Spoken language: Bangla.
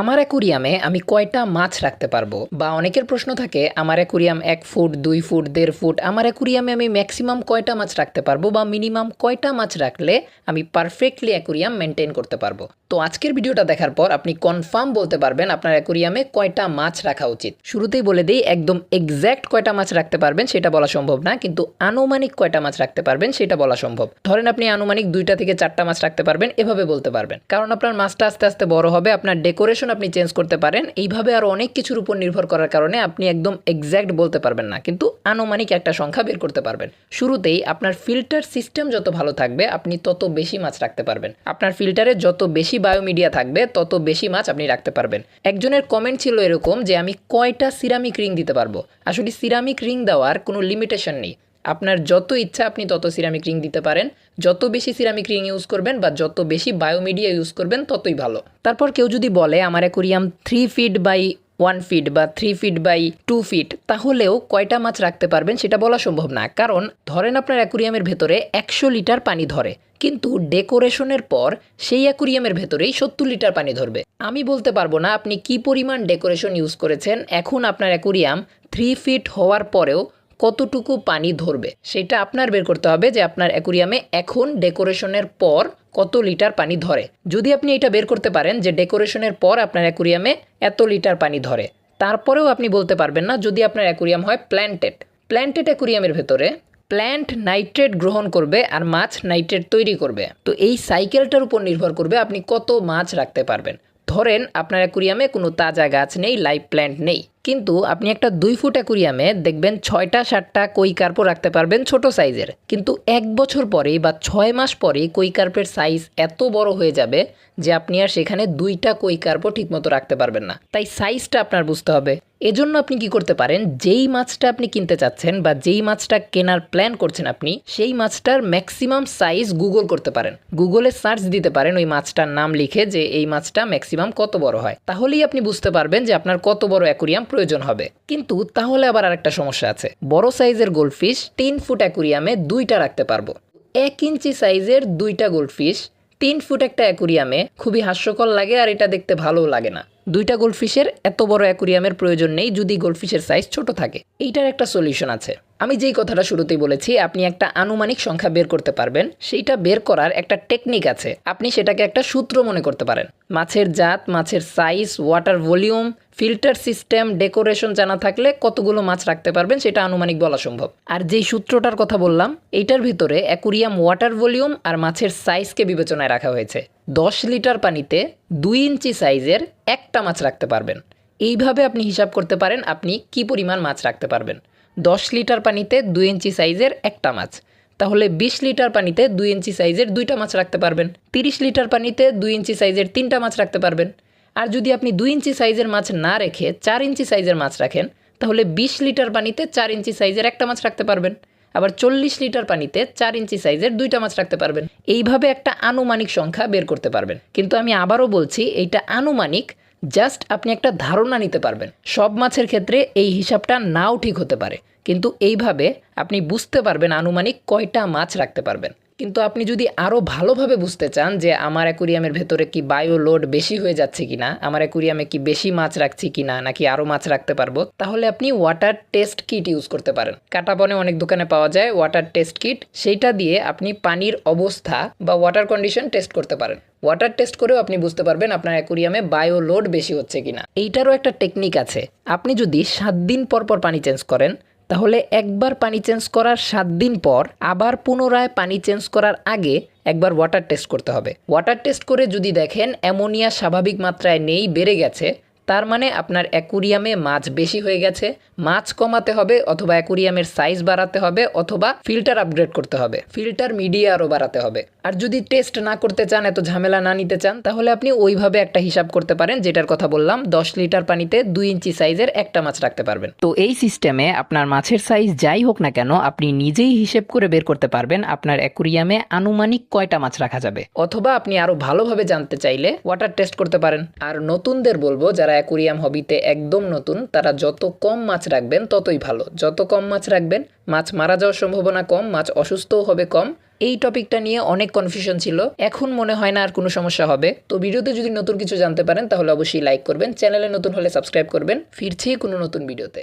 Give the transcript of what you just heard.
আমার অ্যাকুরিয়ামে আমি কয়টা মাছ রাখতে পারব? বা অনেকের প্রশ্ন থাকে, আমার অ্যাকুরিয়াম এক ফুট, দুই ফুট, দেড় ফুট, আমার অ্যাকুরিয়ামে আমি ম্যাক্সিমাম কয়টা মাছ রাখতে পারব? বা মিনিমাম কয়টা মাছ রাখলে আমি পারফেক্টলি অ্যাকুরিয়াম মেনটেন করতে পারব? তো আজকের ভিডিওটা দেখার পর আপনি কনফার্ম বলতে পারবেন আপনার অ্যাকুরিয়ামে কয়টা মাছ রাখা উচিত। শুরুতেই বলে দিই, একদম এক্স্যাক্ট কয়টা মাছ রাখতে পারবেন সেটা বলা সম্ভব না, কিন্তু আনুমানিক কয়টা মাছ রাখতে পারবেন সেটা বলা সম্ভব। ধরেন আপনি আনুমানিক দুইটা থেকে চারটা মাছ রাখতে পারবেন, এভাবে বলতে পারবেন। কারণ আপনার মাছটা আস্তে আস্তে বড় হবে, আপনার ডেকোরেশন আপনি চেঞ্জ করতে পারেন, এইভাবে আরও অনেক কিছুর উপর নির্ভর করার কারণে আপনি একদম এক্স্যাক্ট বলতে পারবেন না, কিন্তু আনুমানিক একটা সংখ্যা বের করতে পারবেন। শুরুতেই আপনার ফিল্টার সিস্টেম যত ভালো থাকবে, আপনি তত বেশি মাছ রাখতে পারবেন। আপনার ফিল্টারে যত বেশি বায়োমিডিয়া থাকবে, তত বেশি মাছ আপনি রাখতে পারবেন। একজনের কমেন্ট ছিল এরকম যে, আমি কয়টা সিরামিক রিং দিতে পারব? আসলে সিরামিক রিং দেওয়ার কোনো লিমিটেশন নেই। আপনার যত ইচ্ছা আপনি তত সিরামিক রিং দিতে পারেন। যত বেশি সিরামিক রিং ইউজ করবেন বা যত বেশি বায়োমিডিয়া ইউজ করবেন, ততই ভালো। তারপর কেউ যদি বলে, আমার aquarium three feet by one feet বা three feet by two feet তাহলেও কয়টা মাছ রাখতে পারবেন সেটা বলা সম্ভব না। কারণ ধরেন আপনার অ্যাকুরিয়ামের ভেতরে একশো লিটার পানি ধরে। কিন্তু ডেকোরেশনের পর সেই অ্যাকুরিয়ামের ভেতরেই সত্তর লিটার পানি ধরবে। আমি বলতে পারব না আপনি কি পরিমাণ ডেকোরেশন ইউজ করেছেন। এখন আপনার অ্যাকুরিয়াম থ্রি ফিট হওয়ার পরেও কতটুকু পানি ধরবে, সেটা আপনার বের করতে হবে যে আপনার অ্যাকুরিয়ামে এখন ডেকোরেশনের পর কত লিটার পানি ধরে। যদি আপনি এটা বের করতে পারেন যে ডেকোরেশনের পর আপনার অ্যাকুরিয়ামে এত লিটার পানি ধরে, তারপরেও আপনি বলতে পারবেন না যদি আপনার অ্যাকুরিয়াম হয় প্ল্যান্টেড। প্ল্যান্টেড অ্যাকুরিয়ামের ভেতরে প্ল্যান্ট নাইট্রেট গ্রহণ করবে আর মাছ নাইট্রেট তৈরি করবে। তো এই সাইকেলটার উপর নির্ভর করবে আপনি কত মাছ রাখতে পারবেন। ধরেন আপনার অ্যাকুরিয়ামে কোনো তাজা গাছ নেই, লাইভ প্ল্যান্ট নেই। কিন্তু আপনি একটা দুই ফুট অ্যাকুরিয়ামে দেখবেন ছয়টা, সাতটা কই কার্পও রাখতে পারবেন ছোট সাইজের। কিন্তু এক বছর পরেই বা ছয় মাস পরেই কই কার্পের সাইজ এত বড় হয়ে যাবে যে আপনি আর সেখানে দুইটা কই কার্পও ঠিকমতো রাখতে পারবেন না। তাই সাইজটা আপনার বুঝতে হবে। এজন্য আপনি কি করতে পারেন, যেই মাছটা আপনি কিনতে চাচ্ছেন বা যেই মাছটা কেনার প্ল্যান করছেন আপনি, সেই মাছটার ম্যাক্সিমাম সাইজ গুগল করতে পারেন। গুগলে সার্চ দিতে পারেন ওই মাছটার নাম লিখে যে এই মাছটা ম্যাক্সিমাম কত বড় হয়। তাহলেই আপনি বুঝতে পারবেন যে আপনার কত বড় অ্যাকুরিয়াম প্রয়োজন হবে। কিন্তু তাহলে আবার আরেকটা সমস্যা আছে। বড় সাইজের গোল্ডফিশ তিন ফুট অ্যাকুরিয়ামে দুইটা রাখতে পারব। এক ইঞ্চি সাইজের দুইটা গোল্ডফিশ তিন ফুট একটা অ্যাকুরিয়ামে খুবই হাস্যকর লাগে আর এটা দেখতে ভালোও লাগে না। দুইটা গোল্ডফিশের এত বড় অ্যাকুরিয়ামের প্রয়োজন নেই যদি গোল্ডফিশের সাইজ ছোট থাকে। এইটার একটা সলিউশন আছে। আমি যেই কথাটা শুরুতেই বলেছি, আপনি একটা আনুমানিক সংখ্যা বের করতে পারবেন। সেইটা বের করার একটা টেকনিক আছে। আপনি সেটাকে একটা সূত্র মনে করতে পারেন। মাছের জাত, মাছের size water volume filter system decoration জানা থাকলে কতগুলো মাছ রাখতে পারবেন সেটা আনুমানিক বলা সম্ভব। আর যেই সূত্রটার কথা বললাম, এইটার ভিতরে অ্যাকুরিয়াম ওয়াটার ভলিউম আর মাছের সাইজকে বিবেচনায় রাখা হয়েছে। দশ লিটার পানিতে দুই ইঞ্চি সাইজের একটা মাছ রাখতে পারবেন। এইভাবে আপনি হিসাব করতে পারেন আপনি কি পরিমাণ মাছ রাখতে পারবেন। দশ লিটার পানিতে দুই ইঞ্চি সাইজের একটা মাছ। তাহলে বিশ লিটার পানিতে দুই ইঞ্চি সাইজের দুইটা মাছ রাখতে পারবেন। তিরিশ লিটার পানিতে দুই ইঞ্চি সাইজের তিনটা মাছ রাখতে পারবেন। আর যদি আপনি দুই ইঞ্চি সাইজের মাছ না রেখে চার ইঞ্চি সাইজের মাছ রাখেন, তাহলে বিশ লিটার পানিতে চার ইঞ্চি সাইজের একটা মাছ রাখতে পারবেন। আবার চল্লিশ লিটার পানিতে চার ইঞ্চি সাইজের দুইটা মাছ রাখতে পারবেন। এইভাবে একটা আনুমানিক সংখ্যা বের করতে পারবেন। কিন্তু আমি আবারও বলছি, এইটা আনুমানিক জাস্ট আপনি একটা ধারণা নিতে পারবেন। সব মাছের ক্ষেত্রে এই হিসাবটা নাও ঠিক হতে পারে। কিন্তু এইভাবে আপনি বুঝতে পারবেন আনুমানিক কয়টা মাছ রাখতে পারবেন। কিন্তু আপনি যদি আরও ভালোভাবে বুঝতে চান যে আমার অ্যাকুরিয়ামের ভেতরে কি বায়ো লোড বেশি হয়ে যাচ্ছে কিনা, আমার অ্যাকুরিয়ামে কি বেশি মাছ রাখছি কি না নাকি আরও মাছ রাখতে পারব, তাহলে আপনি ওয়াটার টেস্ট কিট ইউজ করতে পারেন। কাটাবনে অনেক দোকানে পাওয়া যায় ওয়াটার টেস্ট কিট সেইটা দিয়ে আপনি পানির অবস্থা বা ওয়াটার কন্ডিশন টেস্ট করতে পারেন। ওয়াটার টেস্ট করেও আপনি বুঝতে পারবেন আপনার অ্যাকুরিয়ামে বায়ো লোড বেশি হচ্ছে কিনা। এইটারও একটা টেকনিক আছে। আপনি যদি সাত দিন পর পর পানি চেঞ্জ করেন, তাহলে একবার পানি চেঞ্জ করার সাত দিন পর আবার পুনরায় পানি চেঞ্জ করার আগে একবার ওয়াটার টেস্ট করতে হবে। ওয়াটার টেস্ট করে যদি দেখেন অ্যামোনিয়া স্বাভাবিক মাত্রায় নেই, বেড়ে গেছে তার মানে আপনার অ্যাকুরিয়ামে মাছ বেশি হয়ে গেছে, মাছ কমাতে হবে অথবা অ্যাকুরিয়ামের সাইজ বাড়াতে হবে অথবা ফিল্টার আপগ্রেড করতে হবে ফিল্টার মিডিয়া আরও বাড়াতে হবে। আর যদি টেস্ট না করতে চান, এত ঝামেলা না নিতে চান, তাহলে আপনি ওইভাবে একটা হিসাব করতে পারেন, যেটার কথা বললাম, দশ লিটার পানিতে দুই ইঞ্চি সাইজের একটা মাছ রাখতে পারবেন। তো এই সিস্টেমে আপনার মাছের সাইজ যাই হোক না কেন, আপনি নিজেই হিসেব করে বের করতে পারবেন আপনার অ্যাকুরিয়ামে আনুমানিক কয়টা মাছ রাখা যাবে। অথবা আপনি আরও ভালোভাবে জানতে চাইলে ওয়াটার টেস্ট করতে পারেন। আর নতুনদের বলব যারা অ্যাকুরিয়াম হবিতে একদম নতুন, তারা যত কম মাছ রাখবেন ততই ভালো। যত কম মাছ রাখবেন, মাছ মারা যাওয়ার সম্ভাবনা কম, মাছ অসুস্থও হবে কম। এই টপিকটা নিয়ে অনেক কনফিউশন ছিল। এখন মনে হয় না আর কোনো সমস্যা হবে। তো ভিডিওতে যদি নতুন কিছু জানতে পারেন, তাহলে অবশ্যই লাইক করবেন। চ্যানেলে নতুন হলে সাবস্ক্রাইব করবেন। ফিরছি কোনো নতুন ভিডিওতে।